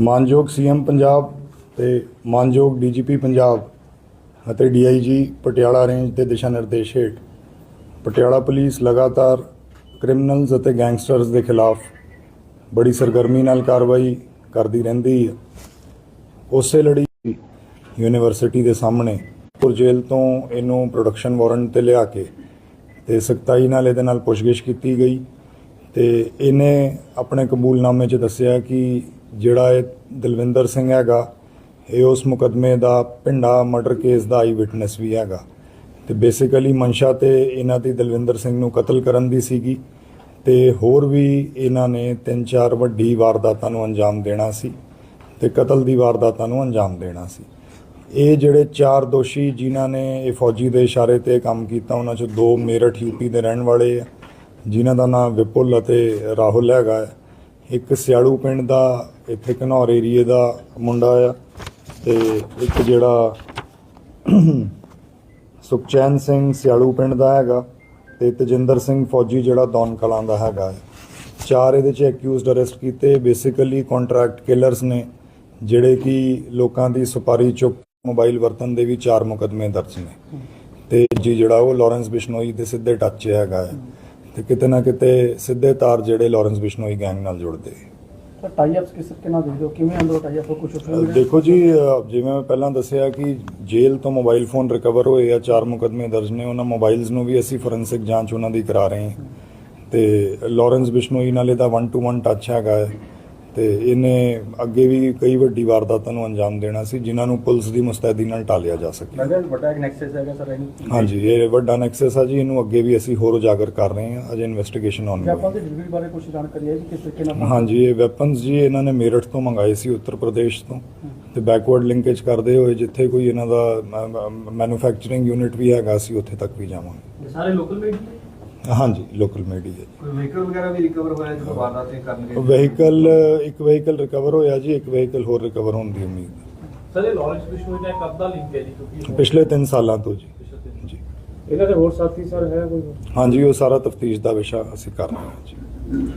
ਮਾਨਯੋਗ ਸੀਐਮ ਪੰਜਾਬ ਤੇ ਮਾਨਯੋਗ ਡੀਜੀਪੀ ਪੰਜਾਬ ਅਤੇ ਡੀਆਈਜੀ ਪਟਿਆਲਾ ਰੇਂਜ ਦੇ ਦਿਸ਼ਾ ਨਿਰਦੇਸ਼ ਹੇਠ ਪਟਿਆਲਾ ਪੁਲਿਸ ਲਗਾਤਾਰ ਕ੍ਰਿਮੀਨਲਸ ਅਤੇ ਗੈਂਗਸਟਰਸ ਦੇ ਖਿਲਾਫ ਬੜੀ ਸਰਗਰਮੀ ਨਾਲ ਕਾਰਵਾਈ ਕਰਦੀ ਰਹਿੰਦੀ ਹੈ। ਉਸੇ ਲੜੀ ਯੂਨੀਵਰਸਿਟੀ ਦੇ ਸਾਹਮਣੇ ਪੁਰ ਜੇਲ੍ਹ ਤੋਂ ਇਹਨੂੰ ਪ੍ਰੋਡਕਸ਼ਨ ਵਾਰੰਟ ਤੇ ਲਿਆ ਕੇ ਤੇ ਸਖਤਾਈ ਨਾਲ ਇਹਦੇ ਨਾਲ ਪੁੱਛਗਿੱਛ ਕੀਤੀ ਗਈ ਤੇ ਇਹਨੇ ਆਪਣੇ ਕਬੂਲਨਾਮੇ 'ਚ ਦੱਸਿਆ ਕਿ ਜਿਹੜਾ ਇਹ ਦਲਵਿੰਦਰ ਸਿੰਘ ਹੈਗਾ, ਇਹ ਉਸ ਮੁਕਦਮੇ ਦਾ ਪਿੰਡਾ ਮਰਡਰ ਕੇਸ ਦਾ ਆਈ ਵਿਟਨੈਸ ਵੀ ਹੈਗਾ ਤੇ ਬੇਸਿਕਲੀ ਮਨਸ਼ਾ ਤੇ ਇਹਨਾਂ ਦੀ ਦਲਵਿੰਦਰ ਸਿੰਘ ਨੂੰ ਕਤਲ ਕਰਨ ਦੀ ਸੀਗੀ ਤੇ ਹੋਰ ਵੀ ਇਹਨਾਂ ਨੇ ਤਿੰਨ ਚਾਰ ਵੱਡੀ ਵਾਰਦਾਤਾਂ ਨੂੰ ਅੰਜਾਮ ਦੇਣਾ ਸੀ ਤੇ ਕਤਲ ਦੀ ਵਾਰਦਾਤਾਂ ਨੂੰ ਅੰਜਾਮ ਦੇਣਾ ਸੀ ਇਹ ਜਿਹੜੇ ਚਾਰ ਦੋਸ਼ੀ ਜਿਨ੍ਹਾਂ ਨੇ ਇਹ ਫੌਜੀ ਦੇ ਇਸ਼ਾਰੇ ਤੇ ਕੰਮ ਕੀਤਾ, ਉਹਨਾਂ ਚੋਂ ਦੋ ਮੇਰਠ ਯੂਪੀ ਦੇ ਰਹਿਣ ਵਾਲੇ ਆ, ਜਿਨ੍ਹਾਂ ਦਾ ਨਾਮ ਵਿਪੁਲ ਅਤੇ ਰਾਹੁਲ ਹੈਗਾ ਹੈ। ਇੱਕ ਸਿਆੜੂ ਪਿੰਡ ਦਾ, ਇੱਥੇ ਘਨੌਰ ਏਰੀਏ ਦਾ ਮੁੰਡਾ ਆ ਤੇ ਇੱਕ ਜਿਹੜਾ ਸੁਖਚੈਨ ਸਿੰਘ ਸਿਆੜੂ ਪਿੰਡ ਦਾ ਹੈਗਾ ਤੇ ਤਜਿੰਦਰ ਸਿੰਘ ਫੌਜੀ ਜਿਹੜਾ ਦੌਨ ਕਲਾਂ ਦਾ ਹੈਗਾ ਹੈ। ਚਾਰ ਇਹਦੇ ਚ ਅਕਿਊਜ਼ਡ ਅਰੈਸਟ ਕੀਤੇ ਬੇਸਿਕਲੀ ਕੰਟਰੈਕਟ ਕਿਲਰਸ ਨੇ, ਜਿਹੜੇ ਕਿ ਲੋਕਾਂ ਦੀ ਸੁਪਾਰੀ ਚੁੱਕ ਮੋਬਾਈਲ ਵਰਤਨ ਦੇ ਵੀ ਚਾਰ ਮੁਕਦਮੇ ਦਰਜ ਨੇ ਤੇ ਜੀ ਜਿਹੜਾ ਉਹ ਲਾਰੈਂਸ ਬਿਸ਼ਨੋਈ ਦੇ ਸਿੱਧੇ ਟੱਚ 'ਚ ਹੈਗਾ ਹੈ ਤੇ ਕਿਤੇ ਨਾ ਕਿਤੇ ਸਿੱਧੇ ਤਾਰ ਜਿਹੜੇ ਲਾਰੈਂਸ ਬਿਸ਼ਨੋਈ ਗੈਂਗ ਨਾਲ ਜੁੜਦੇ। ਤਾਂ ਟਾਈ ਅਪਸ ਕਿਸ ਤਰੀਕੇ ਨਾਲ ਦੇਖਦੇ ਹੋ? ਕਿਵੇਂ ਅੰਦਰੋਂ ਟਾਈ ਅਪ ਕੁਝ ਅਹ ਦੇਖੋ ਜੀ ਜਿਵੇਂ ਮੈਂ ਪਹਿਲਾਂ ਦੱਸਿਆ ਕਿ ਜੇਲ੍ਹ ਤੋਂ ਮੋਬਾਈਲ ਫੋਨ ਰਿਕਵਰ ਹੋਏ ਆ ਚਾਰ ਮੁਕਦਮੇ ਦਰਜ ਨੇ ਉਹਨਾਂ ਮੋਬਾਈਲਸ ਨੂੰ ਵੀ ਅਸੀਂ ਫੋਰੈਂਸਿਕ ਜਾਂਚ ਉਹਨਾਂ ਦੀ ਕਰਾ ਰਹੇ ਹਾਂ। ਤੇ ਲਾਰੈਂਸ ਬਿਸ਼ਨੋਈ ਨਾਲ ਇਹਦਾ 1 ਟੂ 1 ਟੱਚ ਹੈਗਾ ਤੇ ਇਹਨੇ ਅੱਗੇ ਵੀ ਕਈ ਵੱਡੀ ਵਾਰਦਾਤਾਂ ਨੂੰ ਅੰਜਾਮ ਦੇਣਾ ਸੀ ਜਿਨ੍ਹਾਂ ਨੂੰ ਪੁਲਿਸ ਦੀ ਮੁਸਤੈਦੀ ਨਾਲ ਟਾਲਿਆ ਜਾ ਸਕੇ। ਲੱਗਦਾ ਵੱਡਾ ਇੱਕ ਨੈਕਸਸ ਹੈਗਾ ਸਰ ਇਹਨੂੰ ਹਾਂਜੀ ਇਹ ਵੱਡਾ ਨੈਕਸਸ ਆ ਜੀ ਇਹਨੂੰ ਅੱਗੇ ਵੀ ਅਸੀਂ ਹੋਰ ਉਜਾਗਰ ਕਰ ਰਹੇ ਹਾਂ ਅਜੇ ਇਨਵੈਸਟੀਗੇਸ਼ਨ ਆਨ ਵੈਪਨ ਦੀ ਡਿਲੀਵਰੀ ਬਾਰੇ ਕੁਝ ਜਾਣਕਾਰੀ ਹੈ ਕਿ ਕਿਸ ਤਰੀਕੇ ਨਾਲ ਹਾਂਜੀ ਇਹ ਵੈਪਨਸ ਜੀ ਇਹਨਾਂ ਨੇ ਮੇਰਠ ਤੋਂ ਮੰਗਾਏ ਸੀ ਉੱਤਰ ਪ੍ਰਦੇਸ਼ ਤੋਂ। ਤੇ ਬੈਕਵਰਡ ਲਿੰਕੇਜ ਕਰਦੇ ਹੋਏ ਜਿੱਥੇ ਕੋਈ ਇਹਨਾਂ ਦਾ ਮੈਨੂਫੈਕਚਰਿੰਗ ਯੂਨਿਟ ਵੀ ਹੈਗਾ ਸੀ ਉੱਥੇ ਤੱਕ ਵੀ ਜਾਵਾਂਗੇ। ਸਾਰੇ ਲੋਕਲ ਮੇਡ ਹਾਂਜੀ ਲੋਕਲ ਮੀਡੀਆ ਕੋਈ ਵਹੀਕਲ ਵਗੈਰਾ ਵੀ ਰਿਕਵਰ ਹੋਇਆ ਜਦੋਂ ਵਾਰਦਾਤਾਂ ਕਰਨਗੇ ਵਹੀਕਲ ਇੱਕ ਵਹੀਕਲ ਰਿਕਵਰ ਹੋਇਆ ਜੀ ਇੱਕ ਵਹੀਕਲ ਹੋਰ ਰਿਕਵਰ ਹੋਣ ਦੀ ਉਮੀਦ। ਹੈ। ਸਰ ਇਹ ਲਾਰੈਂਸ ਬਿਸ਼ਨੋਈ ਦਾ ਕਦ ਦਾ ਲਿੰਕ ਹੈ ਜੀ ਕਿਉਂਕਿ ਪਿਛਲੇ 3 ਸਾਲਾਂ ਤੋਂ ਜੀ। ਜੀ। ਇਹਨਾਂ ਦੇ ਹੋਰ ਸਾਥੀ ਸਰ ਹੈ ਕੋਈ? ਹਾਂਜੀ ਉਹ ਸਾਰਾ ਤਫਤੀਸ਼ ਦਾ ਵਿਸ਼ਾ ਅਸੀਂ ਕਰ ਰਹੇ ਹਾਂ ਜੀ।